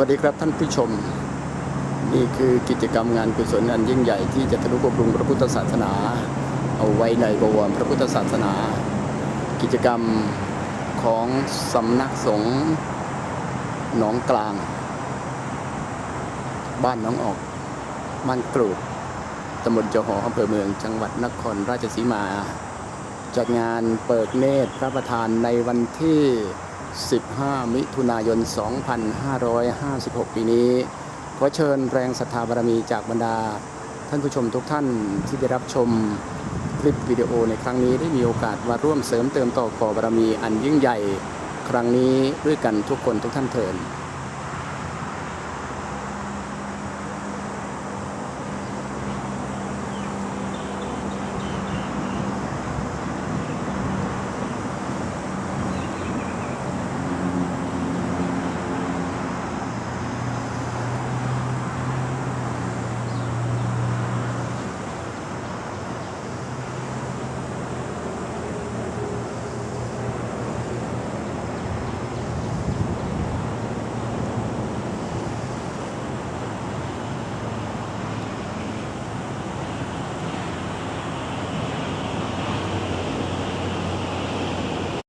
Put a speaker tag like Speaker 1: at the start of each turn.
Speaker 1: วัสดีครับท่านผู้ชม นี่คือกิจกรรมงานกุศลอันยิ่งใหญ่ที่จะทะลุบำรุงพระพุทธศาสนา เอาไว้ในบวรพระพุทธศาสนา กิจกรรมของสำนักสงฆ์หนองกลาง บ้านหน้องออกบ้านกรูดตำบลจหออำเภอเมืองจังหวัดนครราชสีมา จัดงานเปิดเนตรพระประธานในวันที่ 15 มิถุนายน 2556 ปีนี้ ขอเชิญแรงศรัทธาบารมีจากบรรดา ท่านผู้ชมทุกท่านที่ได้รับชมคลิปวิดีโอในครั้งนี้ได้มีโอกาสมาร่วมเสริมเติมต่อก่อบารมีอันยิ่งใหญ่ ครั้งนี้ด้วยกันทุกคนทุกท่านเถิด